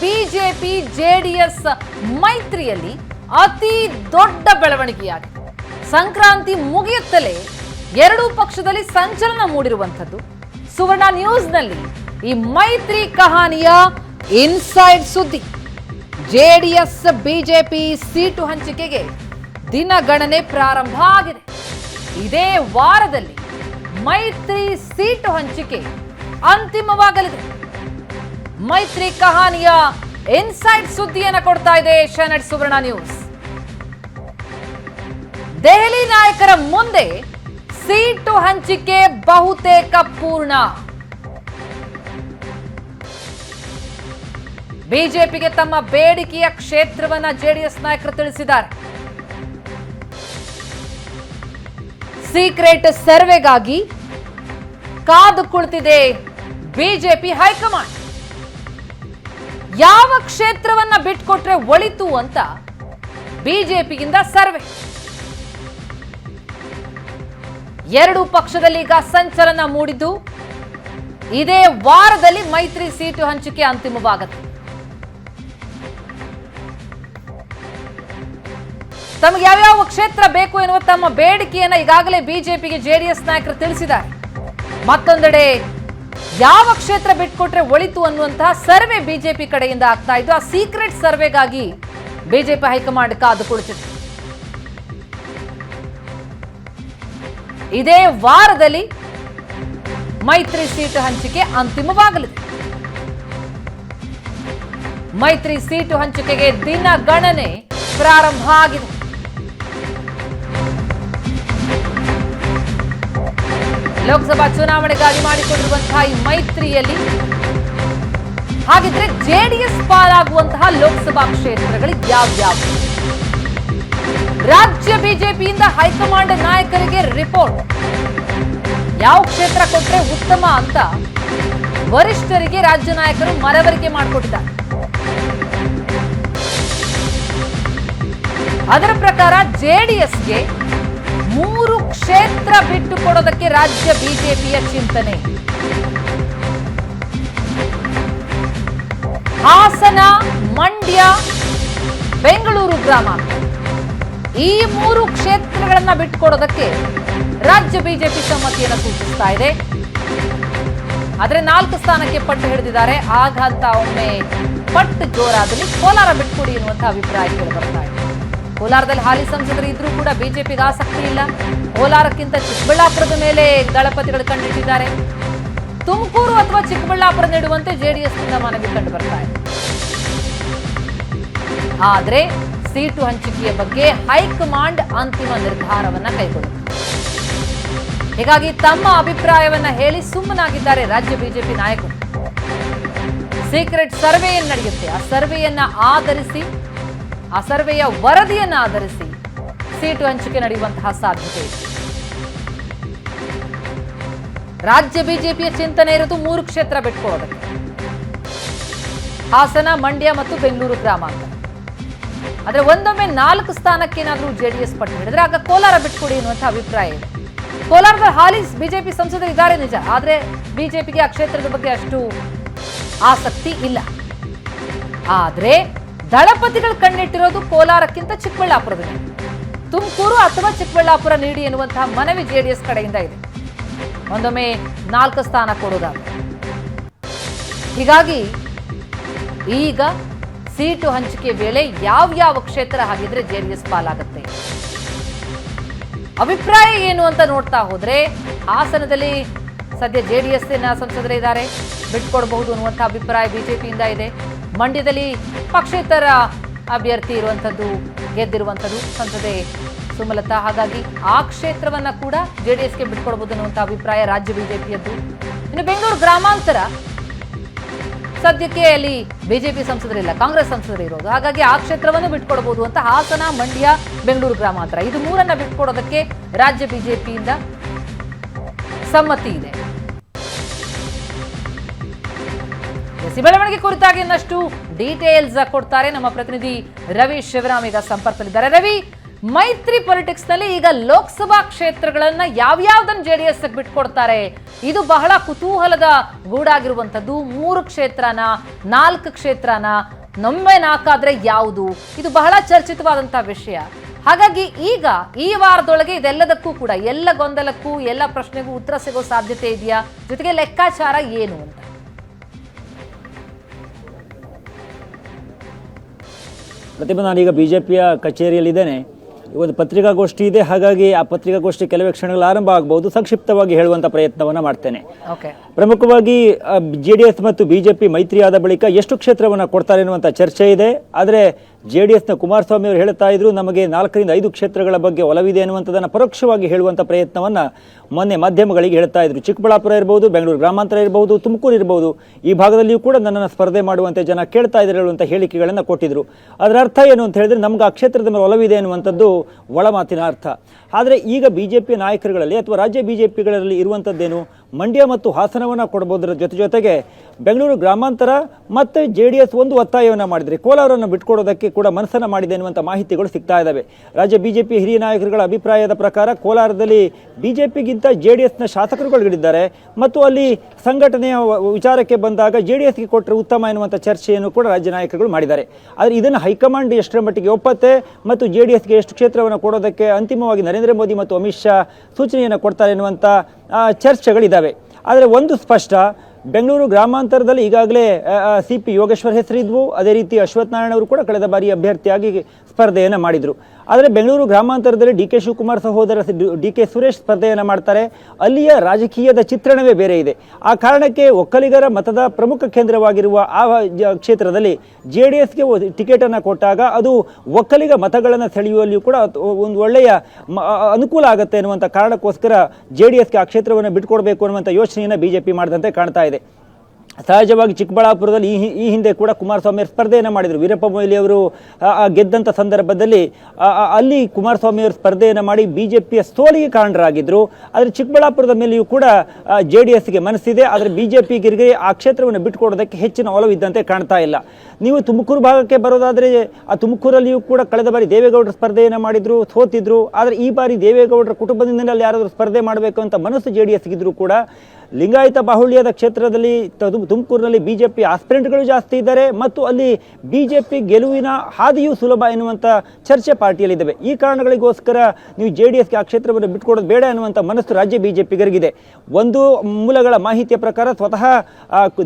BJP JDS ಮೈತ್ರಿಯಲ್ಲಿ ಅತಿ ದೊಡ್ಡ ಬೆಳವಣಿಗೆಯಾಗಿದೆ. ಸಂಕ್ರಾಂತಿ ಮುಗಿಯುತ್ತಲೇ ಎರಡೂ ಪಕ್ಷದಲ್ಲಿ ಸಂಚಲನ ಮೂಡಿರುವಂಥದ್ದು. ಸುವರ್ಣ ನ್ಯೂಸ್ನಲ್ಲಿ ಈ ಮೈತ್ರಿ ಕಹಾನಿಯ ಇನ್ಸೈಡ್ ಸುದ್ದಿ. ಜೆಡಿಎಸ್, ಬಿಜೆಪಿ ಸೀಟು ಹಂಚಿಕೆಗೆ ದಿನಗಣನೆ ಪ್ರಾರಂಭ ಆಗಿದೆ. ಇದೇ ವಾರದಲ್ಲಿ ಮೈತ್ರಿ ಸೀಟು ಹಂಚಿಕೆ ಅಂತಿಮವಾಗಲಿದೆ. ಮೈತ್ರಿ ಕಹಾನಿಯ ಇನ್ಸೈಡ್ ಸುದ್ದಿಯನ್ನು ಕೊಡ್ತಾ ಇದೆ ಏಷ್ಯಾನೆಟ್ ಸುವರ್ಣ ನ್ಯೂಸ್. ದೆಹಲಿ ನಾಯಕರ ಮುಂದೆ ಸೀಟು ಹಂಚಿಕೆ ಬಹುತೇಕ ಪೂರ್ಣ. ಬಿಜೆಪಿಗೆ ತಮ್ಮ ಬೇಡಿಕೆಯ ಕ್ಷೇತ್ರವನ್ನ ಜೆಡಿಎಸ್ ನಾಯಕರು ತಿಳಿಸಿದ್ದಾರೆ. ಸೀಕ್ರೆಟ್ ಸರ್ವೆಗಾಗಿ ಕಾದು ಕುಳಿತಿದೆ ಬಿಜೆಪಿ ಹೈಕಮಾಂಡ್. ಯಾವ ಕ್ಷೇತ್ರವನ್ನ ಬಿಟ್ಕೊಟ್ರೆ ಒಳಿತು ಅಂತ ಬಿಜೆಪಿಯಿಂದ ಸರ್ವೆ. ಎರಡು ಪಕ್ಷದಲ್ಲಿ ಈಗ ಸಂಚಲನ ಮೂಡಿದ್ದು, ಇದೇ ವಾರದಲ್ಲಿ ಮೈತ್ರಿ ಸೀಟು ಹಂಚಿಕೆ ಅಂತಿಮವಾಗುತ್ತೆ. ತಮಗೆ ಯಾವ್ಯಾವ ಕ್ಷೇತ್ರ ಬೇಕು ಎನ್ನುವ ತಮ್ಮ ಬೇಡಿಕೆಯನ್ನ ಈಗಾಗಲೇ ಬಿಜೆಪಿಗೆ ಜೆಡಿಎಸ್ ನಾಯಕರು ತಿಳಿಸಿದ್ದಾರೆ. ಮತ್ತೊಂದೆಡೆ ಯಾವ ಕ್ಷೇತ್ರ ಬಿಟ್ಕೊಟ್ರೆ ಒಳಿತು ಅನ್ನುವಂತಹ ಸರ್ವೆ ಬಿಜೆಪಿ ಕಡೆಯಿಂದ ಆಗ್ತಾ ಇದ್ದು, ಆ ಸೀಕ್ರೆಟ್ ಸರ್ವೆಗಾಗಿ ಬಿಜೆಪಿ ಹೈಕಮಾಂಡ್ ಕಾದು ಕುಳಿತು ಇದೇ ವಾರದಲ್ಲಿ ಮೈತ್ರಿ ಸೀಟು ಹಂಚಿಕೆ ಅಂತಿಮವಾಗಲಿದೆ. ಮೈತ್ರಿ ಸೀಟು ಹಂಚಿಕೆಗೆ ದಿನ ಗಣನೆ ಪ್ರಾರಂಭ ಆಗಿದೆ. ಲೋಕಸಭಾ ಚುನಾವಣೆಗಾಗಿ ಮಾಡಿಕೊಂಡಿರುವಂತಹ ಈ ಮೈತ್ರಿಯಲ್ಲಿ ಹಾಗಿದ್ರೆ ಜೆಡಿಎಸ್ ಪಾಲಾಗುವಂತಹ ಲೋಕಸಭಾ ಕ್ಷೇತ್ರಗಳು ಯಾವ್ಯಾವು ರಾಜ್ಯ ಬಿಜೆಪಿಯಿಂದ ಹೈಕಮಾಂಡ್ ನಾಯಕರಿಗೆ ರಿಪೋರ್ಟ್. ಯಾವ ಕ್ಷೇತ್ರ ಕೊಟ್ಟರೆ ಉತ್ತಮ ಅಂತ ವರಿಷ್ಠರಿಗೆ ರಾಜ್ಯ ನಾಯಕರು ಮನವರಿಕೆ ಮಾಡಿಕೊಟ್ಟಿದ್ದಾರೆ. ಅದರ ಪ್ರಕಾರ ಜೆಡಿಎಸ್ಗೆ ಮೂರು ಕ್ಷೇತ್ರ ಬಿಟ್ಟು ಕೊಡೋದಕ್ಕೆ ರಾಜ್ಯ ಬಿಜೆಪಿಯ ಚಿಂತನೆ. ಹಾಸನ, ಮಂಡ್ಯ, ಬೆಂಗಳೂರು ಗ್ರಾಮಾಂತರ ಈ ಮೂರು ಕ್ಷೇತ್ರಗಳನ್ನ ಬಿಟ್ಟುಕೊಡೋದಕ್ಕೆ ರಾಜ್ಯ ಬಿಜೆಪಿ ಸಮ್ಮತಿಯನ್ನು ಸೂಚಿಸ್ತಾ ಇದೆ. ಆದರೆ ನಾಲ್ಕು ಸ್ಥಾನಕ್ಕೆ ಪಟ್ಟು ಹಿಡಿದಿದ್ದಾರೆ. ಆಗಂತ ಒಮ್ಮೆ ಪಟ್ಟು ಜೋರಾದಲ್ಲಿ ಕೋಲಾರ ಬಿಟ್ಕೊಡಿ ಎನ್ನುವಂತಹ ಅಭಿಪ್ರಾಯ ಕೇಳಿ ಬರ್ತಾ ಇದೆ. ಕೋಲಾರದಲ್ಲಿ ಹಾಲಿ ಸಂಸದರು ಇದ್ರೂ ಕೂಡ ಬಿಜೆಪಿಗೆ ಆಸಕ್ತಿ ಇಲ್ಲ. ಕೋಲಾರಕ್ಕಿಂತ ಚಿಕ್ಕಬಳ್ಳಾಪುರದ ಮೇಲೆ ದಳಪತಿಗಳು ಕಂಡಿಟ್ಟಿದ್ದಾರೆ. ತುಮಕೂರು ಅಥವಾ ಚಿಕ್ಕಬಳ್ಳಾಪುರ ನೀಡುವಂತೆ ಜೆಡಿಎಸ್ನಿಂದ ಮನವಿ ಕಂಡು ಬರ್ತಾ ಇದೆ. ಆದರೆ ಸೀಟು ಹಂಚಿಕೆಯ ಬಗ್ಗೆ ಹೈಕಮಾಂಡ್ ಅಂತಿಮ ನಿರ್ಧಾರವನ್ನ ಕೈಗೊಳ್ಳುತ್ತೆ. ಹೀಗಾಗಿ ತಮ್ಮ ಅಭಿಪ್ರಾಯವನ್ನ ಹೇಳಿ ಸುಮ್ಮನಾಗಿದ್ದಾರೆ ರಾಜ್ಯ ಬಿಜೆಪಿ ನಾಯಕರು. ಸೀಕ್ರೆಟ್ ಸರ್ವೆಯನ್ನು ನಡೆಯುತ್ತೆ. ಆ ಸರ್ವೆಯನ್ನ ಆಧರಿಸಿ ಆ ಸರ್ವೆಯ ವರದಿಯನ್ನು ಆಧರಿಸಿ ಸೀಟು ಹಂಚಿಕೆ ನಡೆಯುವಂತಹ ಸಾಧ್ಯತೆ ಇದೆ. ರಾಜ್ಯ ಬಿಜೆಪಿಯ ಚಿಂತನೆ ಇರೋದು ಮೂರು ಕ್ಷೇತ್ರ ಬಿಟ್ಕೊಳ್ಳೋದಕ್ಕೆ ಹಾಸನ, ಮಂಡ್ಯ ಮತ್ತು ಬೆಂಗಳೂರು ಗ್ರಾಮಾಂತರ. ಆದರೆ ಒಂದೊಮ್ಮೆ ನಾಲ್ಕು ಸ್ಥಾನಕ್ಕೆ ಏನಾದರೂ ಜೆಡಿಎಸ್ ಪಟ್ಟು ಹಿಡಿದ್ರೆ ಆಗ ಕೋಲಾರ ಬಿಟ್ಕೊಡಿ ಎನ್ನುವಂಥ ಅಭಿಪ್ರಾಯ ಇದೆ. ಕೋಲಾರದ ಹಾಲಿ ಬಿಜೆಪಿ ಸಂಸದರು ಇದ್ದಾರೆ ನಿಜ, ಆದರೆ ಬಿಜೆಪಿಗೆ ಆ ಕ್ಷೇತ್ರದ ಬಗ್ಗೆ ಅಷ್ಟು ಆಸಕ್ತಿ ಇಲ್ಲ. ಆದ್ರೆ ದಳಪತಿಗಳು ಕಣ್ಣಿಟ್ಟಿರೋದು ಕೋಲಾರಕ್ಕಿಂತ ಚಿಕ್ಕಬಳ್ಳಾಪುರದಲ್ಲಿ. ತುಮಕೂರು ಅಥವಾ ಚಿಕ್ಕಬಳ್ಳಾಪುರ ನೀಡಿ ಎನ್ನುವಂತಹ ಮನವಿ ಜೆಡಿಎಸ್ ಕಡೆಯಿಂದ ಇದೆ. ಒಂದೊಮ್ಮೆ ನಾಲ್ಕು ಸ್ಥಾನ ಕೊಡೋದಾದ್ರೆ ಹೀಗಾಗಿ ಈಗ ಸೀಟು ಹಂಚಿಕೆ ವೇಳೆ ಯಾವ್ಯಾವ ಕ್ಷೇತ್ರ ಹಾಗಿದ್ರೆ ಜೆಡಿಎಸ್ ಪಾಲಾಗುತ್ತೆ? ಅಭಿಪ್ರಾಯ ಏನು ಅಂತ ನೋಡ್ತಾ ಹೋದ್ರೆ ಹಾಸನದಲ್ಲಿ ಸದ್ಯ ಜೆಡಿಎಸ್ ಸಂಸದರಿದ್ದಾರೆ. ಬಿಟ್ಕೊಡ್ಬಹುದು ಅನ್ನುವಂಥ ಅಭಿಪ್ರಾಯ ಬಿಜೆಪಿಯಿಂದ ಇದೆ. ಮಂಡ್ಯದಲ್ಲಿ ಪಕ್ಷೇತರ ಅಭ್ಯರ್ಥಿ ಇರುವಂಥದ್ದು, ಗೆದ್ದಿರುವಂಥದ್ದು ಸಂಸದೆ ಸುಮಲತಾ. ಹಾಗಾಗಿ ಆ ಕ್ಷೇತ್ರವನ್ನ ಕೂಡ ಜೆಡಿಎಸ್ಗೆ ಬಿಟ್ಕೊಡ್ಬೋದು ಅನ್ನುವಂಥ ಅಭಿಪ್ರಾಯ ರಾಜ್ಯ ಬಿಜೆಪಿಯದ್ದು. ಇನ್ನು ಬೆಂಗಳೂರು ಗ್ರಾಮಾಂತರ, ಸದ್ಯಕ್ಕೆ ಅಲ್ಲಿ ಬಿಜೆಪಿ ಸಂಸದರಿಲ್ಲ, ಕಾಂಗ್ರೆಸ್ ಸಂಸದರು ಇರೋದು. ಹಾಗಾಗಿ ಆ ಕ್ಷೇತ್ರವನ್ನು ಬಿಟ್ಕೊಡ್ಬೋದು ಅಂತ ಹಾಸನ, ಮಂಡ್ಯ, ಬೆಂಗಳೂರು ಗ್ರಾಮಾಂತರ. ಇದು ಮೂರನ್ನ ಬಿಟ್ಕೊಡೋದಕ್ಕೆ ರಾಜ್ಯ ಬಿಜೆಪಿಯಿಂದ ಸಮ್ಮತಿ ಇದೆ. ಎಸ್, ಬೆಳವಣಿಗೆ ಕುರಿತಾಗಿ ಇನ್ನಷ್ಟು ಡೀಟೇಲ್ಸ್ ಕೊಡ್ತಾರೆ ನಮ್ಮ ಪ್ರತಿನಿಧಿ ರವಿ ಶಿವರಾಮ್. ಈಗ ಸಂಪರ್ಕದಲ್ಲಿದ್ದಾರೆ. ರವಿ ಮೈತ್ರಿ ಪೊಲಿಟಿಕ್ಸ್ನಲ್ಲಿ ಈಗ ಲೋಕಸಭಾ ಕ್ಷೇತ್ರಗಳನ್ನ ಯಾವ್ಯಾವ್ದನ್ನ ಜೆ ಡಿ ಎಸ್ ಬಿಟ್ಕೊಡ್ತಾರೆ? ಇದು ಬಹಳ ಕುತೂಹಲದ ಗೂಡಾಗಿರುವಂಥದ್ದು. ಮೂರು ಕ್ಷೇತ್ರನ ನಾಲ್ಕು ಕ್ಷೇತ್ರನ ನೊಮ್ಮೆ ನಾಲ್ಕಾದ್ರೆ ಯಾವುದು? ಇದು ಬಹಳ ಚರ್ಚಿತವಾದಂಥ ವಿಷಯ. ಹಾಗಾಗಿ ಈಗ ಈ ವಾರದೊಳಗೆ ಇದೆಲ್ಲದಕ್ಕೂ ಕೂಡ ಎಲ್ಲ ಗೊಂದಲಕ್ಕೂ ಎಲ್ಲ ಪ್ರಶ್ನೆಗೂ ಉತ್ತರ ಸಿಗೋ ಸಾಧ್ಯತೆ ಇದೆಯಾ? ಜೊತೆಗೆ ಲೆಕ್ಕಾಚಾರ ಏನು ಅಂತ? ಪ್ರತಿಭಾ ಈಗ ಬಿ ಜೆ ಪಿಯ ಕಚೇರಿಯಲ್ಲಿದ್ದೇನೆ. ಇವತ್ತು ಪತ್ರಿಕಾಗೋಷ್ಠಿ ಇದೆ ಹಾಗಾಗಿ ಆ ಪತ್ರಿಕಾಗೋಷ್ಠಿ ಕೆಲವೇ ಕ್ಷಣಗಳು ಆರಂಭ ಆಗಬಹುದು. ಸಂಕ್ಷಿಪ್ತವಾಗಿ ಹೇಳುವಂಥ ಪ್ರಯತ್ನವನ್ನು ಮಾಡ್ತೇನೆ. ಓಕೆ. ಪ್ರಮುಖವಾಗಿ ಜೆ ಡಿ ಎಸ್ ಮತ್ತು ಬಿಜೆಪಿ ಮೈತ್ರಿಯಾದ ಬಳಿಕ ಎಷ್ಟು ಕ್ಷೇತ್ರವನ್ನು ಕೊಡ್ತಾರೆ ಅನ್ನುವಂಥ ಚರ್ಚೆ ಇದೆ. ಆದರೆ ಜೆ ಡಿ ಎಸ್ನ ಕುಮಾರಸ್ವಾಮಿ ಅವರು ಹೇಳ್ತಾ ಇದ್ರು, ನಮಗೆ ನಾಲ್ಕರಿಂದ ಐದು ಕ್ಷೇತ್ರಗಳ ಬಗ್ಗೆ ಒಲವಿದೆ ಅನ್ನುವಂಥದ್ದನ್ನು ಪರೋಕ್ಷವಾಗಿ ಹೇಳುವಂಥ ಪ್ರಯತ್ನವನ್ನು ಮೊನ್ನೆ ಮಾಧ್ಯಮಗಳಿಗೆ ಹೇಳ್ತಾ ಇದ್ರು. ಚಿಕ್ಕಬಳ್ಳಾಪುರ ಇರ್ಬೋದು, ಬೆಂಗಳೂರು ಗ್ರಾಮಾಂತರ ಇರ್ಬೋದು, ತುಮಕೂರು ಇರ್ಬೋದು. ಈ ಭಾಗದಲ್ಲಿಯೂ ಕೂಡ ನನ್ನನ್ನು ಸ್ಪರ್ಧೆ ಮಾಡುವಂತೆ ಜನ ಕೇಳ್ತಾ ಇದ್ದಾರೆ ಹೇಳುವಂಥ ಹೇಳಿಕೆಗಳನ್ನು ಕೊಟ್ಟಿದ್ರು. ಅದರ ಅರ್ಥ ಏನು ಅಂತ ಹೇಳಿದ್ರೆ, ನಮ್ಗೆ ಆ ಕ್ಷೇತ್ರದ ಮೇಲೆ ಒಲವಿದೆ ಅನ್ನುವಂಥದ್ದು ಒಳ ಮಾತಿನ ಅರ್ಥ. ಆದರೆ ಈಗ ಬಿ ಜೆ ಪಿ ನಾಯಕರುಗಳಲ್ಲಿ ಅಥವಾ ರಾಜ್ಯ ಬಿ ಜೆ ಪಿಗಳಲ್ಲಿ ಇರುವಂಥದ್ದೇನು? ಮಂಡ್ಯ ಮತ್ತು ಹಾಸನವನ್ನು ಕೊಡ್ಬೋದರ ಜೊತೆ ಜೊತೆಗೆ ಬೆಂಗಳೂರು ಗ್ರಾಮಾಂತರ ಮತ್ತು ಜೆ ಡಿ ಎಸ್ ಒಂದು ಒತ್ತಾಯವನ್ನು ಮಾಡಿದರೆ ಕೋಲಾರವನ್ನು ಬಿಟ್ಕೊಡೋದಕ್ಕೆ ಕೂಡ ಮನಸ್ಸನ್ನು ಮಾಡಿದೆ ಎನ್ನುವಂಥ ಮಾಹಿತಿಗಳು ಸಿಗ್ತಾ ಇದ್ದಾವೆ ರಾಜ್ಯ ಬಿಜೆಪಿ ಹಿರಿಯ ನಾಯಕರುಗಳ ಅಭಿಪ್ರಾಯದ ಪ್ರಕಾರ ಕೋಲಾರದಲ್ಲಿ ಬಿಜೆಪಿಗಿಂತ ಜೆ ಡಿ ಎಸ್ನ ಶಾಸಕರುಗಳಿದ್ದಾರೆ ಮತ್ತು ಅಲ್ಲಿ ಸಂಘಟನೆಯ ವಿಚಾರಕ್ಕೆ ಬಂದಾಗ ಜೆ ಡಿ ಎಸ್ಗೆ ಕೊಟ್ಟರೆ ಉತ್ತಮ ಎನ್ನುವಂಥ ಚರ್ಚೆಯನ್ನು ಕೂಡ ರಾಜ್ಯ ನಾಯಕರುಗಳು ಮಾಡಿದ್ದಾರೆ. ಆದರೆ ಇದನ್ನು ಹೈಕಮಾಂಡ್ ಎಷ್ಟರ ಮಟ್ಟಿಗೆ ಒಪ್ಪತ್ತೆ ಮತ್ತು ಜೆ ಡಿ ಎಸ್ಗೆ ಎಷ್ಟು ಕ್ಷೇತ್ರವನ್ನು ಕೊಡೋದಕ್ಕೆ ಅಂತಿಮವಾಗಿ ನರೇಂದ್ರ ಮೋದಿ ಮತ್ತು ಅಮಿತ್ ಶಾ ಸೂಚನೆಯನ್ನು ಕೊಡ್ತಾರೆ ಎನ್ನುವಂಥ ಚರ್ಚೆಗಳಿದ್ದಾವೆ ಆದರೆ ಒಂದು ಸ್ಪಷ್ಟ ಬೆಂಗಳೂರು ಗ್ರಾಮಾಂತರದಲ್ಲಿ ಈಗಾಗಲೇ ಸಿ ಪಿ ಯೋಗೇಶ್ವರ್ ಹೆಸರಿದ್ವು. ಅದೇ ರೀತಿ ಅಶ್ವಥ್ ನಾರಾಯಣ ಅವರು ಕೂಡ ಕಳೆದ ಬಾರಿ ಅಭ್ಯರ್ಥಿಯಾಗಿ ಸ್ಪರ್ಧೆಯನ್ನು ಮಾಡಿದರು. ಆದರೆ ಬೆಂಗಳೂರು ಗ್ರಾಮಾಂತರದಲ್ಲಿ ಡಿ ಕೆ ಶಿವಕುಮಾರ್ ಸಹೋದರ ಡಿ ಕೆ ಸುರೇಶ್ ಸ್ಪರ್ಧೆಯನ್ನು ಮಾಡ್ತಾರೆ. ಅಲ್ಲಿಯ ರಾಜಕೀಯದ ಚಿತ್ರಣವೇ ಬೇರೆ ಇದೆ. ಆ ಕಾರಣಕ್ಕೆ ಒಕ್ಕಲಿಗರ ಮತದ ಪ್ರಮುಖ ಕೇಂದ್ರವಾಗಿರುವ ಆ ಕ್ಷೇತ್ರದಲ್ಲಿ ಜೆ ಡಿ ಎಸ್ಗೆ ಟಿಕೆಟನ್ನು ಕೊಟ್ಟಾಗ ಅದು ಒಕ್ಕಲಿಗ ಮತಗಳನ್ನು ಸೆಳೆಯುವಲ್ಲಿಯೂ ಕೂಡ ಒಂದು ಒಳ್ಳೆಯ ಅನುಕೂಲ ಆಗುತ್ತೆ ಎನ್ನುವಂಥ ಕಾರಣಕ್ಕೋಸ್ಕರ ಜೆ ಡಿ ಎಸ್ಗೆ ಆ ಕ್ಷೇತ್ರವನ್ನು ಬಿಟ್ಕೊಡ್ಬೇಕು ಅನ್ನುವಂಥ ಯೋಚನೆಯನ್ನು ಬಿ ಜೆ ಪಿ ಮಾಡಿದಂತೆ ಕಾಣ್ತಾ ಇದೆ. ಸಹಜವಾಗಿ ಚಿಕ್ಕಬಳ್ಳಾಪುರದಲ್ಲಿ ಈ ಈ ಹಿಂದೆ ಕೂಡ ಕುಮಾರಸ್ವಾಮಿ ಸ್ಪರ್ಧೆಯನ್ನು ಮಾಡಿದರು. ವೀರಪ್ಪ ಮೊಯ್ಲಿ ಅವರು ಆ, ಆ, ಗೆದ್ದಂಥ ಸಂದರ್ಭದಲ್ಲಿ ಅಲ್ಲಿ ಕುಮಾರಸ್ವಾಮಿ ಅವರು ಸ್ಪರ್ಧೆಯನ್ನು ಮಾಡಿ ಬಿ ಜೆ ಪಿಯ ಸೋಲಿಗೆ ಕಾರಣರಾಗಿದ್ದರು ಆದರೆ ಚಿಕ್ಕಬಳ್ಳಾಪುರದ ಮೇಲೆಯೂ ಕೂಡ ಜೆ ಡಿ ಎಸ್ಗೆ ಮನಸ್ಸಿದೆ. ಆದರೆ ಬಿ ಜೆ ಪಿಗೆ ಆ ಕ್ಷೇತ್ರವನ್ನು ಬಿಟ್ಟುಕೊಡೋದಕ್ಕೆ ಹೆಚ್ಚಿನ ಒಲವಿದ್ದಂತೆ ಕಾಣ್ತಾ ಇಲ್ಲ. ನೀವು ತುಮಕೂರು ಭಾಗಕ್ಕೆ ಬರೋದಾದರೆ, ಆ ತುಮಕೂರಲ್ಲಿಯೂ ಕೂಡ ಕಳೆದ ಬಾರಿ ದೇವೇಗೌಡರು ಸ್ಪರ್ಧೆಯನ್ನು ಮಾಡಿದ್ರು, ಸೋತಿದ್ರು. ಆದರೆ ಈ ಬಾರಿ ದೇವೇಗೌಡರ ಕುಟುಂಬದಿಂದಲೇ ಅಲ್ಲಿ ಯಾರಾದರೂ ಸ್ಪರ್ಧೆ ಮಾಡಬೇಕು ಅಂತ ಮನಸ್ಸು ಜೆ ಡಿ ಎಸ್ಗಿದ್ರು ಕೂಡ ಲಿಂಗಾಯತ ಬಾಹುಳ್ಯದ ಕ್ಷೇತ್ರದಲ್ಲಿ ತುಮಕೂರಿನಲ್ಲಿ ಬಿ ಜೆ ಬಿಜೆಪಿ ಆಸ್ಪಿರೆಂಟ್ಗಳು ಜಾಸ್ತಿ ಇದ್ದಾರೆ ಮತ್ತು ಅಲ್ಲಿ ಬಿ ಜೆ ಪಿ ಗೆಲುವಿನ ಹಾದಿಯೂ ಸುಲಭ ಎನ್ನುವಂಥ ಚರ್ಚೆ ಪಾರ್ಟಿಯಲ್ಲಿದ್ದಾವೆ. ಈ ಕಾರಣಗಳಿಗೋಸ್ಕರ ನೀವು ಜೆ ಡಿ ಎಸ್ಗೆ ಆ ಕ್ಷೇತ್ರವನ್ನು ಬಿಟ್ಕೊಡೋದು ಬೇಡ ಎನ್ನುವಂಥ ಮನಸ್ಸು ರಾಜ್ಯ ಬಿಜೆಪಿಗರಿಗಿದೆ ಒಂದು ಮೂಲಗಳ ಮಾಹಿತಿಯ ಪ್ರಕಾರ ಸ್ವತಃ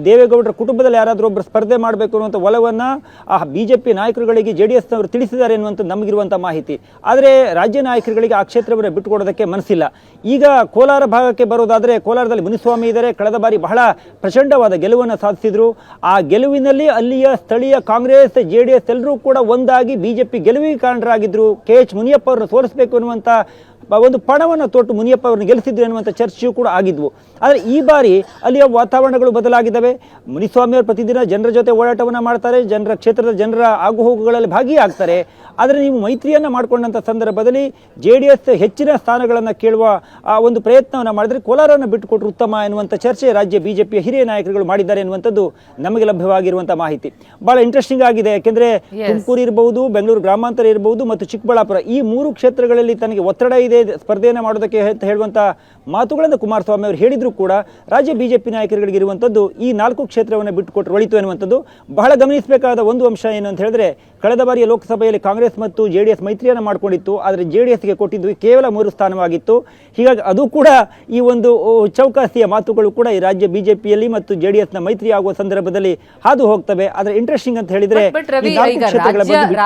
ದೇವೇಗೌಡರ ಕುಟುಂಬದಲ್ಲಿ ಯಾರಾದರೂ ಒಬ್ಬರು ಸ್ಪರ್ಧೆ ಮಾಡಬೇಕು ಅನ್ನುವಂಥ ಒಲವನ್ನು ಆ ಬಿಜೆಪಿ ನಾಯಕರುಗಳಿಗೆ ಜೆ ಡಿ ಎಸ್ನವರು ತಿಳಿಸಿದ್ದಾರೆ ಎನ್ನುವಂಥ ನಮಗಿರುವಂಥ ಮಾಹಿತಿ. ಆದರೆ ರಾಜ್ಯ ನಾಯಕರುಗಳಿಗೆ ಆ ಕ್ಷೇತ್ರವನ್ನು ಬಿಟ್ಟುಕೊಡೋದಕ್ಕೆ ಮನಸ್ಸಿಲ್ಲ. ಈಗ ಕೋಲಾರ ಭಾಗಕ್ಕೆ ಬರೋದಾದರೆ ಕೋಲಾರದಲ್ಲಿ ಮುನಿಸ್ವಾಮಿ ಇದ್ದಾರೆ. ಕಳೆದ ಬಾರಿ ಬಹಳ ಪ್ರಚಂಡವಾದ ಗೆಲುವನ್ನು ಸಾಧಿಸಿದರು. ಆ ಗೆಲುವಿನಲ್ಲಿ ಅಲ್ಲಿಯ ಸ್ಥಳೀಯ ಕಾಂಗ್ರೆಸ್ ಜೆ ಡಿ ಎಸ್ ಎಲ್ಲರೂ ಕೂಡ ಒಂದಾಗಿ ಬಿಜೆಪಿ ಗೆಲುವಿಗೆ ಕಾರಣರಾಗಿದ್ದರು ಕೆ ಎಚ್ ಮುನಿಯಪ್ಪ ಅವರನ್ನು ಸೋಲಿಸಬೇಕು ಅನ್ನುವಂಥ ಬ- ಒಂದು ಪಣವನ್ನು ತೊಟ್ಟು ಮುನಿಯಪ್ಪ ಅವರನ್ನು ಗೆಲ್ಲಿಸಿದ್ರು ಎನ್ನುವಂಥ ಚರ್ಚೆಯೂ ಕೂಡ ಆಗಿದ್ವು. ಆದರೆ ಈ ಬಾರಿ ಅಲ್ಲಿಯ ವಾತಾವರಣಗಳು ಬದಲಾಗಿದ್ದಾವೆ. ಮುನಿಸ್ವಾಮಿ ಅವರು ಪ್ರತಿದಿನ ಜನರ ಜೊತೆ ಓಡಾಟವನ್ನು ಮಾಡ್ತಾರೆ ಜನರ ಕ್ಷೇತ್ರದ ಜನರ ಆಗುಹೋಗುಗಳಲ್ಲಿ ಭಾಗಿಯಾಗ್ತಾರೆ. ಆದರೆ ನೀವು ಮೈತ್ರಿಯನ್ನು ಮಾಡಿಕೊಂಡಂಥ ಸಂದರ್ಭದಲ್ಲಿ ಜೆ ಡಿ ಎಸ್ ಹೆಚ್ಚಿನ ಸ್ಥಾನಗಳನ್ನು ಕೇಳುವ ಆ ಒಂದು ಪ್ರಯತ್ನವನ್ನು ಮಾಡಿದರೆ ಕೋಲಾರವನ್ನು ಬಿಟ್ಟುಕೊಟ್ರು ಉತ್ತಮ ಎನ್ನುವಂಥ ಚರ್ಚೆ ರಾಜ್ಯ ಬಿಜೆಪಿಯ ಹಿರಿಯ ನಾಯಕರುಗಳು ಮಾಡಿದ್ದಾರೆ ಎನ್ನುವಂಥದ್ದು ನಮಗೆ ಲಭ್ಯವಾಗಿರುವಂಥ ಮಾಹಿತಿ. ಭಾಳ ಇಂಟ್ರೆಸ್ಟಿಂಗ್ ಆಗಿದೆ. ಯಾಕೆಂದರೆ ತುಮಕೂರು ಇರಬಹುದು ಬೆಂಗಳೂರು ಗ್ರಾಮಾಂತರ ಇರಬಹುದು ಮತ್ತು ಚಿಕ್ಕಬಳ್ಳಾಪುರ ಈ ಮೂರು ಕ್ಷೇತ್ರಗಳಲ್ಲಿ ತನಗೆ ಒತ್ತಡ ಇದೆ. ಸ್ಪರ್ಧೆಯನ್ನು ಮಾಡೋದಕ್ಕೆ ಅಂತ ಹೇಳುವಂಥ ಮಾತುಗಳನ್ನು ಕುಮಾರಸ್ವಾಮಿ ಅವರು ಹೇಳಿದರೂ ಕೂಡ ರಾಜ್ಯ ಬಿಜೆಪಿ ನಾಯಕರುಗಳಿಗೆ ಇರುವಂಥದ್ದು ಈ ನಾಲ್ಕು ಕ್ಷೇತ್ರವನ್ನು ಬಿಟ್ಟುಕೊಟ್ಟು ಒಳಿತು ಎನ್ನುವಂಥದ್ದು ಬಹಳ ಗಮನಿಸಬೇಕಾದ ಒಂದು ಅಂಶ ಏನು ಅಂತ ಹೇಳಿದ್ರೆ ಕಳೆದ ಬಾರಿಯ ಲೋಕಸಭೆಯಲ್ಲಿ ಕಾಂಗ್ರೆಸ್ ಮತ್ತು ಜೆ ಡಿ ಎಸ್ ಮೈತ್ರಿಯನ್ನು ಮಾಡಿಕೊಂಡಿತ್ತು ಆದರೆ ಜೆ ಡಿ ಎಸ್ಗೆ ಕೊಟ್ಟಿದ್ದು ಕೇವಲ ಮೂರು ಸ್ಥಾನವಾಗಿತ್ತು. ಹೀಗಾಗಿ ಅದು ಕೂಡ ಈ ಒಂದು ಚೌಕಾಸಿಯ ಮಾತುಗಳು ಕೂಡ ಈ ರಾಜ್ಯ ಬಿಜೆಪಿಯಲ್ಲಿ ಮತ್ತು ಜೆ ಡಿ ಎಸ್ನ ಮೈತ್ರಿ ಆಗುವ ಸಂದರ್ಭದಲ್ಲಿ ಹಾದು ಹೋಗ್ತವೆ. ಆದರೆ ಇಂಟ್ರೆಸ್ಟಿಂಗ್ ಅಂತ ಹೇಳಿದ್ರೆ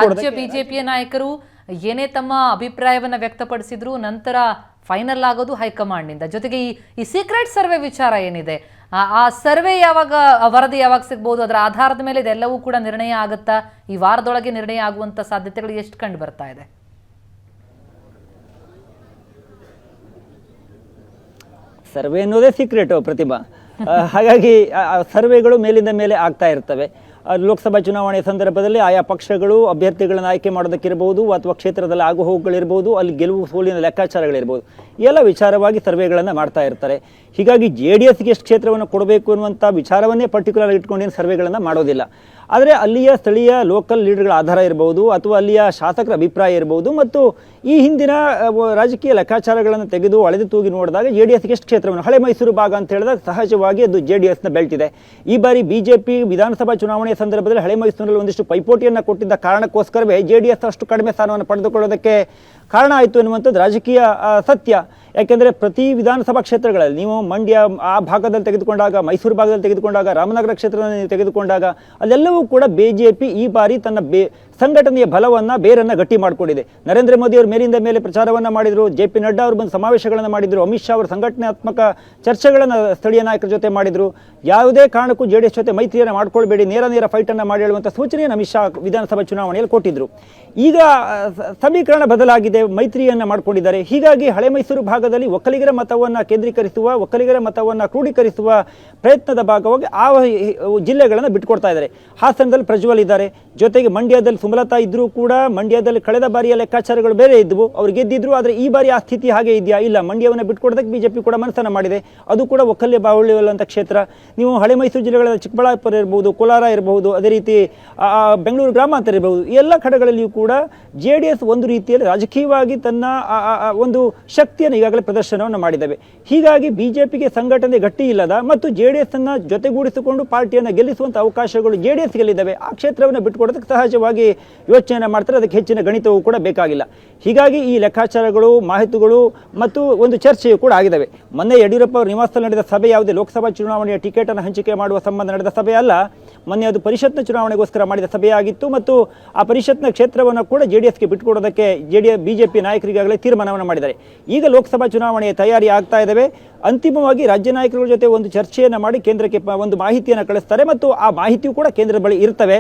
ರಾಜ್ಯ ಬಿಜೆಪಿಯ ನಾಯಕರು ಏನೇ ತಮ್ಮ ಅಭಿಪ್ರಾಯವನ್ನು ವ್ಯಕ್ತಪಡಿಸಿದ್ರು ನಂತರ ಫೈನಲ್ ಆಗೋದು ಹೈಕಮಾಂಡ್ನಿಂದ ಜೊತೆಗೆ ಈ ಈ ಸೀಕ್ರೆಟ್ ಸರ್ವೆ ವಿಚಾರ ಏನಿದೆ? ಆ- ಸರ್ವೆ ಯಾವಾಗ ವರದಿ ಯಾವಾಗ ಸಿಗ್ಬೋದು? ಅದರ ಆಧಾರದ ಮೇಲೆ ಇದೆಲ್ಲವೂ ಕೂಡ ನಿರ್ಣಯ ಆಗುತ್ತಾ? ಈ ವಾರದೊಳಗೆ ನಿರ್ಣಯ ಆಗುವಂತ ಸಾಧ್ಯತೆಗಳು ಎಷ್ಟು ಕಂಡು ಬರ್ತಾ ಇದೆ? ಸರ್ವೆ ಅನ್ನೋದೇ ಸೀಕ್ರೆಟು ಪ್ರತಿಭಾ ಹಾಗಾಗಿ ಸರ್ವೆಗಳು ಮೇಲಿಂದ ಮೇಲೆ ಆಗ್ತಾ ಇರ್ತವೆ. ಲೋಕಸಭಾ ಚುನಾವಣೆ ಸಂದರ್ಭದಲ್ಲಿ ಆಯಾ ಪಕ್ಷಗಳು ಅಭ್ಯರ್ಥಿಗಳನ್ನು ಆಯ್ಕೆ ಮಾಡೋದಕ್ಕಿರ್ಬೋದು ಅಥವಾ ಕ್ಷೇತ್ರದಲ್ಲಿ ಆಗು ಹೋಗುಗಳಿರ್ಬೋದು, ಅಲ್ಲಿ ಗೆಲುವು ಸೋಲಿನ ಲೆಕ್ಕಾಚಾರಗಳಿರ್ಬೋದು, ಎಲ್ಲ ವಿಚಾರವಾಗಿ ಸರ್ವೆಗಳನ್ನು ಮಾಡ್ತಾ ಇರ್ತಾರೆ. ಹೀಗಾಗಿ ಜೆ ಡಿ ಎಸ್ಗೆ ಎಷ್ಟು ಕ್ಷೇತ್ರವನ್ನು ಕೊಡಬೇಕು ಅನ್ನುವಂಥ ವಿಚಾರವನ್ನೇ ಪರ್ಟಿಕ್ಯುಲರ್ ಇಟ್ಕೊಂಡೇನು ಸರ್ವೆಗಳನ್ನು ಮಾಡೋದಿಲ್ಲ. ಆದರೆ ಅಲ್ಲಿಯ ಸ್ಥಳೀಯ ಲೋಕಲ್ ಲೀಡರ್ಗಳ ಆಧಾರ ಇರಬಹುದು ಅಥವಾ ಅಲ್ಲಿಯ ಶಾಸಕರ ಅಭಿಪ್ರಾಯ ಇರಬಹುದು ಮತ್ತು ಈ ಹಿಂದಿನ ರಾಜಕೀಯ ಲೆಕ್ಕಾಚಾರಗಳನ್ನು ತೆಗೆದು ಅಳೆದು ತೂಗಿ ನೋಡಿದಾಗ ಜೆ ಡಿ ಎಸ್ಗೆ ಎಷ್ಟು ಕ್ಷೇತ್ರವನ್ನು? ಹಳೆ ಮೈಸೂರು ಭಾಗ ಅಂತ ಹೇಳಿದಾಗ ಸಹಜವಾಗಿ ಅದು ಜೆ ಡಿ ಎಸ್ನ ಬೆಳ್ತಿದೆ. ಈ ಬಾರಿ ಬಿಜೆಪಿ ವಿಧಾನಸಭಾ ಚುನಾವಣೆಯ ಸಂದರ್ಭದಲ್ಲಿ ಹಳೆ ಮೈಸೂರಿನಲ್ಲಿ ಒಂದಿಷ್ಟು ಪೈಪೋಟಿಯನ್ನು ಕೊಟ್ಟಿದ್ದ ಕಾರಣಕ್ಕೋಸ್ಕರವೇ ಜೆ ಡಿ ಎಸ್ ಅಷ್ಟು ಕಡಿಮೆ ಸ್ಥಾನವನ್ನು ಪಡೆದುಕೊಳ್ಳೋದಕ್ಕೆ ಕಾರಣ ಆಯಿತು ಎನ್ನುವಂಥದ್ದು ರಾಜಕೀಯ ಸತ್ಯ. ಯಾಕೆಂದರೆ ಪ್ರತಿ ವಿಧಾನಸಭಾ ಕ್ಷೇತ್ರಗಳಲ್ಲಿ ನೀವು ಮಂಡ್ಯ ಆ ಭಾಗದಲ್ಲಿ ತೆಗೆದುಕೊಂಡಾಗ, ಮೈಸೂರು ಭಾಗದಲ್ಲಿ ತೆಗೆದುಕೊಂಡಾಗ, ರಾಮನಗರ ಕ್ಷೇತ್ರದಲ್ಲಿ ತೆಗೆದುಕೊಂಡಾಗ ಅಲ್ಲೆಲ್ಲವೂ ಕೂಡ ಬಿ ಜೆ ಪಿ ಈ ಬಾರಿ ತನ್ನ ಬೇ ಸಂಘಟನೆಯ ಬಲವನ್ನು ಬೇರನ್ನು ಗಟ್ಟಿ ಮಾಡಿಕೊಂಡಿದೆ. ನರೇಂದ್ರ ಮೋದಿ ಅವರು ಮೇಲಿಂದ ಮೇಲೆ ಪ್ರಚಾರವನ್ನು ಮಾಡಿದರು, ಜೆ ಪಿ ನಡ್ಡಾ ಅವರು ಬಂದು ಸಮಾವೇಶಗಳನ್ನು ಮಾಡಿದರು, ಅಮಿತ್ ಶಾ ಅವರು ಸಂಘಟನಾತ್ಮಕ ಚರ್ಚೆಗಳನ್ನು ಸ್ಥಳೀಯ ನಾಯಕರ ಜೊತೆ ಮಾಡಿದರು. ಯಾವುದೇ ಕಾರಣಕ್ಕೂ ಜೆ ಡಿ ಎಸ್ ಜೊತೆ ಮೈತ್ರಿಯನ್ನು ಮಾಡ್ಕೊಳ್ಬೇಡಿ, ನೇರ ನೇರ ಫೈಟನ್ನು ಮಾಡಿ ಹೇಳುವಂಥ ಸೂಚನೆಯನ್ನು ಅಮಿತ್ ಶಾ ವಿಧಾನಸಭಾ ಚುನಾವಣೆಯಲ್ಲಿ ಕೊಟ್ಟಿದ್ದರು ಈಗ ಸಮೀಕರಣ ಬದಲಾಗಿದೆ, ಮೈತ್ರಿಯನ್ನು ಮಾಡಿಕೊಂಡಿದ್ದಾರೆ. ಹೀಗಾಗಿ ಹಳೆ ಮೈಸೂರು ಭಾಗದಲ್ಲಿ ಒಕ್ಕಲಿಗರ ಮತವನ್ನು ಕೇಂದ್ರೀಕರಿಸುವ, ಒಕ್ಕಲಿಗರ ಮತವನ್ನು ಕ್ರೋಢೀಕರಿಸುವ ಪ್ರಯತ್ನದ ಭಾಗವಾಗಿ ಆ ಜಿಲ್ಲೆಗಳನ್ನು ಬಿಟ್ಟುಕೊಡ್ತಾ ಇದ್ದಾರೆ. ಹಾಸನದಲ್ಲಿ ಪ್ರಜ್ವಲ್ ಇದ್ದಾರೆ. ಜೊತೆಗೆ ಮಂಡ್ಯದಲ್ಲಿ ಸುಮಲತಾ ಇದ್ದರೂ ಕೂಡ ಮಂಡ್ಯದಲ್ಲಿ ಕಳೆದ ಬಾರಿಯ ಲೆಕ್ಕಾಚಾರಗಳು ಬೇರೆ ಇದ್ದವು ಅವ್ರು ಗೆದ್ದಿದ್ರು, ಆದರೆ ಈ ಬಾರಿ ಆ ಸ್ಥಿತಿ ಹಾಗೆ ಇದೆಯಾ? ಇಲ್ಲ, ಮಂಡ್ಯವನ್ನು ಬಿಟ್ಕೊಡೋದಕ್ಕೆ ಬಿಜೆಪಿ ಕೂಡ ಮನಸ್ಸನ್ನು ಮಾಡಿದೆ. ಅದು ಕೂಡ ಒಕ್ಕಲ್ಯ ಬಾಹುಳ್ಯವಂತ ಕ್ಷೇತ್ರ. ನೀವು ಹಳೆ ಮೈಸೂರು ಜಿಲ್ಲೆಗಳ ಚಿಕ್ಕಬಳ್ಳಾಪುರ ಇರಬಹುದು ಕೋಲಾರ ಇರಬಹುದು ಅದೇ ರೀತಿ ಬೆಂಗಳೂರು ಗ್ರಾಮಾಂತರ ಇರಬಹುದು ಎಲ್ಲ ಕಡೆಗಳಲ್ಲಿಯೂ ಕೂಡ ಜೆ ಡಿ ಎಸ್ ಒಂದು ರೀತಿಯಲ್ಲಿ ರಾಜಕೀಯವಾಗಿ ತನ್ನ ಒಂದು ಶಕ್ತಿಯನ್ನು ಈಗಾಗಲೇ ಪ್ರದರ್ಶನವನ್ನು ಮಾಡಿದ್ದಾವೆ. ಹೀಗಾಗಿ ಬಿಜೆಪಿಗೆ ಸಂಘಟನೆ ಗಟ್ಟಿ ಇಲ್ಲದ ಮತ್ತು ಜೆ ಡಿ ಎಸ್ ಅನ್ನು ಜೊತೆಗೂಡಿಸಿಕೊಂಡು ಪಾರ್ಟಿಯನ್ನು ಗೆಲ್ಲಿಸುವಂಥ ಅವಕಾಶಗಳು ಜೆ ಡಿ ಎಸ್ ಗೆಲ್ಲಿದ್ದಾವೆ ಆ ಕ್ಷೇತ್ರವನ್ನು ಬಿಟ್ಟುಕೊಡೋದಕ್ಕೆ ಸಹಜವಾಗಿ ಯೋಚನೆ ಮಾಡ್ತಾರೆ, ಅದಕ್ಕೆ ಹೆಚ್ಚಿನ ಗಣಿತವೂ ಕೂಡ ಬೇಕಾಗಿಲ್ಲ. ಹೀಗಾಗಿ ಈ ಲೆಕ್ಕಾಚಾರಗಳು, ಮಾಹಿತಿಗಳು ಮತ್ತು ಒಂದು ಚರ್ಚೆಯು ಕೂಡ ಆಗಿದ್ದಾವೆ ಮೊನ್ನೆ ಯಡಿಯೂರಪ್ಪ ಅವರ ನಿವಾಸದಲ್ಲಿ ನಡೆದ ಸಭೆ ಯಾವುದೇ ಲೋಕಸಭಾ ಚುನಾವಣೆಯ ಟಿಕೆಟನ್ನು ಹಂಚಿಕೆ ಮಾಡುವ ಸಂಬಂಧ ನಡೆದ ಸಭೆ ಅಲ್ಲ, ಮೊನ್ನೆ ಅದು ಪರಿಷತ್ನ ಚುನಾವಣೆಗೋಸ್ಕರ ಮಾಡಿದ ಸಭೆಯಾಗಿತ್ತು ಮತ್ತು ಆ ಪರಿಷತ್ನ ಕ್ಷೇತ್ರವನ್ನು ಕೂಡ ಜೆ ಡಿ ಎಸ್ಗೆ ಬಿಟ್ಟುಕೊಡೋದಕ್ಕೆ ಜೆ ಡಿ ಬಿಜೆಪಿ ನಾಯಕರಿಗಾಗಲೇ ತೀರ್ಮಾನವನ್ನು ಮಾಡಿದ್ದಾರೆ. ಈಗ ಲೋಕಸಭಾ ಚುನಾವಣೆಯ ತಯಾರಿ ಆಗ್ತಾ ಇದ್ದಾವೆ ಅಂತಿಮವಾಗಿ ರಾಜ್ಯ ನಾಯಕರುಗಳ ಜೊತೆ ಒಂದು ಚರ್ಚೆಯನ್ನು ಮಾಡಿ ಕೇಂದ್ರಕ್ಕೆ ಒಂದು ಮಾಹಿತಿಯನ್ನು ಕಳಿಸ್ತಾರೆ ಮತ್ತು ಆ ಮಾಹಿತಿಯು ಕೂಡ ಕೇಂದ್ರದ ಬಳಿ ಇರ್ತವೆ.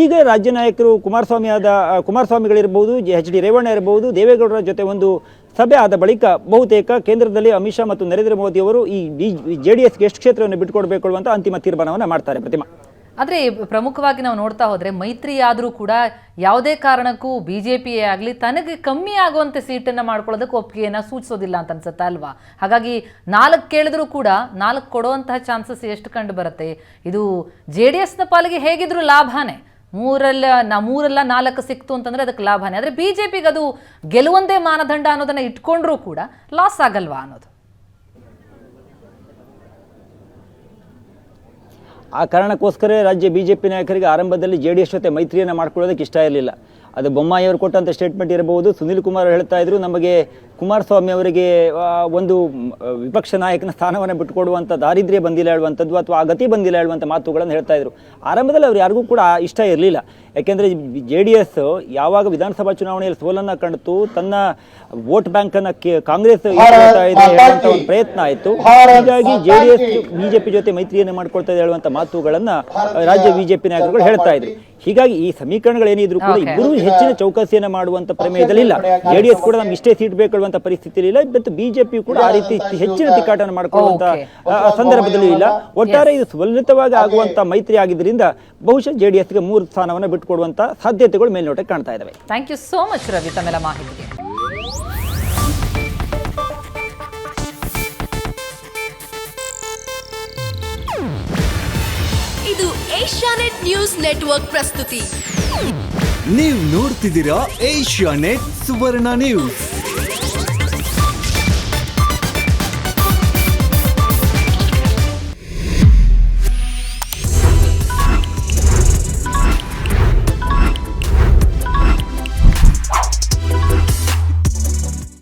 ಈಗ ರಾಜ್ಯ ನಾಯಕರು ಕುಮಾರಸ್ವಾಮಿ ಆದ ಕುಮಾರಸ್ವಾಮಿಗಳಿರ್ಬೋದು ಎಚ್ ಡಿ ರೇವಣ್ಣ ಇರಬಹುದು ದೇವೇಗೌಡರ ಜೊತೆ ಒಂದು ಸಭೆ ಆದ ಬಳಿಕ ಬಹುತೇಕ ಕೇಂದ್ರದಲ್ಲಿ ಅಮಿತ್ ಶಾ ಮತ್ತು ನರೇಂದ್ರ ಮೋದಿ ಅವರು ಈ ಜೆ ಡಿ ಎಸ್ಗೆ ಎಷ್ಟು ಕ್ಷೇತ್ರವನ್ನು ಬಿಟ್ಟುಕೊಡಬೇಕು ಅಂತ ಅಂತಿಮ ತೀರ್ಮಾನವನ್ನು ಮಾಡ್ತಾರೆ ಪ್ರತಿಮಾ. ಆದರೆ ಪ್ರಮುಖವಾಗಿ ನಾವು ನೋಡ್ತಾ ಹೋದರೆ ಮೈತ್ರಿ ಆದರೂ ಕೂಡ ಯಾವುದೇ ಕಾರಣಕ್ಕೂ ಬಿ ಜೆ ಪಿಯೇ ಆಗಲಿ ತನಗೆ ಕಮ್ಮಿ ಆಗುವಂತೆ ಸೀಟನ್ನು ಮಾಡ್ಕೊಳ್ಳೋದಕ್ಕೆ ಒಪ್ಪಿಗೆಯನ್ನು ಸೂಚಿಸೋದಿಲ್ಲ ಅಂತ ಅನ್ಸುತ್ತೆ ಅಲ್ವಾ? ಹಾಗಾಗಿ ನಾಲ್ಕು ಕೇಳಿದ್ರೂ ಕೂಡ ನಾಲ್ಕು ಕೊಡುವಂತಹ ಚಾನ್ಸಸ್ ಎಷ್ಟು ಕಂಡು ಬರುತ್ತೆ? ಇದು ಜೆ ಡಿ ಎಸ್ನ ಪಾಲಿಗೆ ಹೇಗಿದ್ರು ಲಾಭನೇ? ಮೂರಲ್ಲ, ನಾ ಮೂರಲ್ಲ ನಾಲ್ಕು ಸಿಕ್ತು ಅಂತಂದ್ರೆ ಅದಕ್ಕೆ ಲಾಭನೇ. ಆದರೆ ಬಿ ಜೆ ಪಿಗೆ ಅದು ಗೆಲುವಂದೇ ಮಾನದಂಡ ಅನ್ನೋದನ್ನ ಇಟ್ಕೊಂಡ್ರೂ ಕೂಡ ಲಾಸ್ ಆಗಲ್ವಾ ಅನ್ನೋದು. ಆ ಕಾರಣಕ್ಕೋಸ್ಕರ ರಾಜ್ಯ ಬಿ ಜೆ ಪಿ ನಾಯಕರಿಗೆ ಆರಂಭದಲ್ಲಿ ಜೆ ಡಿ ಎಸ್ ಜೊತೆ ಮೈತ್ರಿಯನ್ನು ಮಾಡ್ಕೊಳ್ಳೋದಕ್ಕೆ ಇಷ್ಟ ಇರಲಿಲ್ಲ. ಅದು ಬೊಮ್ಮಾಯಿಯವರು ಕೊಟ್ಟಂಥ ಸ್ಟೇಟ್ಮೆಂಟ್ ಇರಬಹುದು. ಸುನಿಲ್ ಕುಮಾರ್ ಹೇಳ್ತಾ ಇದ್ರು, ನಮಗೆ ಕುಮಾರಸ್ವಾಮಿ ಅವರಿಗೆ ಒಂದು ವಿಪಕ್ಷ ನಾಯಕನ ಸ್ಥಾನವನ್ನು ಬಿಟ್ಟುಕೊಡುವಂಥ ದಾರಿದ್ರ್ಯ ಬಂದಿಲ್ಲ ಹೇಳುವಂಥದ್ದು ಅಥವಾ ಆ ಗತಿ ಬಂದಿಲ್ಲ ಹೇಳುವಂಥ ಮಾತುಗಳನ್ನು ಹೇಳ್ತಾ ಇದ್ರು. ಆರಂಭದಲ್ಲಿ ಅವ್ರು ಯಾರಿಗೂ ಕೂಡ ಇಷ್ಟ ಇರಲಿಲ್ಲ. ಯಾಕೆಂದರೆ ಜೆ ಡಿ ಎಸ್ ಯಾವಾಗ ವಿಧಾನಸಭಾ ಚುನಾವಣೆಯಲ್ಲಿ ಸೋಲನ್ನು ಕಂಡಿತು ತನ್ನ ವೋಟ್ ಬ್ಯಾಂಕನ್ನು ಕಾಂಗ್ರೆಸ್ ಒಂದು ಪ್ರಯತ್ನ ಆಯಿತು. ಹೀಗಾಗಿ ಜೆ ಡಿ ಎಸ್ ಬಿಜೆಪಿ ಜೊತೆ ಮೈತ್ರಿಯನ್ನು ಮಾಡ್ಕೊಳ್ತಾ ಇದೆ ಹೇಳುವಂಥ ಮಾತುಗಳನ್ನ ರಾಜ್ಯ ಬಿಜೆಪಿ ನಾಯಕರುಗಳು ಹೇಳ್ತಾ ಇದ್ರು. ಹೀಗಾಗಿ ಈ ಸಮೀಕರಣಗಳೇನಿದ್ರು ಕೂಡ ಇಬ್ಬರೂ ಹೆಚ್ಚಿನ ಚೌಕಸಿಯನ್ನು ಮಾಡುವಂತ ಪ್ರಮೇಯದಲ್ಲಿ ಇಲ್ಲ ಜೆಡಿಎಸ್ ಕೂಡ ನಮ್ಗೆ ಇಷ್ಟೇ ಸೀಟ್ ಬೇಕು ಹೇಳುವಂತ ಪರಿಸ್ಥಿತಿ ಇಲ್ಲ. ಮತ್ತು ಬಿಜೆಪಿ ಕೂಡ ಆ ರೀತಿ ಹೆಚ್ಚಿನ ತಿಕ್ಕಾಟವನ್ನು ಮಾಡ್ಕೊಳ್ಳುವಂತ ಸಂದರ್ಭದಲ್ಲಿ ಆ, ಸಂದರ್ಭದಲ್ಲೂ ಇಲ್ಲ. ಒಟ್ಟಾರೆ ಇದು ಸುಲಲಿತವಾಗಿ ಆಗುವಂತ ಮೈತ್ರಿ ಆಗಿದ್ದರಿಂದ ಬಹುಶಃ ಜೆಡಿಎಸ್ಗೆ ಮೂರು ಸ್ಥಾನವನ್ನು ಬಿಟ್ಟುಕೊಡುವಂತ ಸಾಧ್ಯತೆಗಳು ಮೇಲ್ನೋಟಕ್ಕೆ ಕಾಣ್ತಾ ಇದಾವೆ. Thank you so much Ravi ತಮ್ಮೆಲ್ಲ ಮಾಹಿತಿಗೆ. ಇದು ಏಷ್ಯಾನೆಟ್ ನ್ಯೂಸ್ ನೆಟ್ವರ್ಕ್ ಪ್ರಸ್ತುತಿ. ನೀವು ನೋಡ್ತಿದ್ದೀರಾ ಏಷ್ಯಾ ನೆಟ್ ಸುವರ್ಣ ನ್ಯೂಸ್.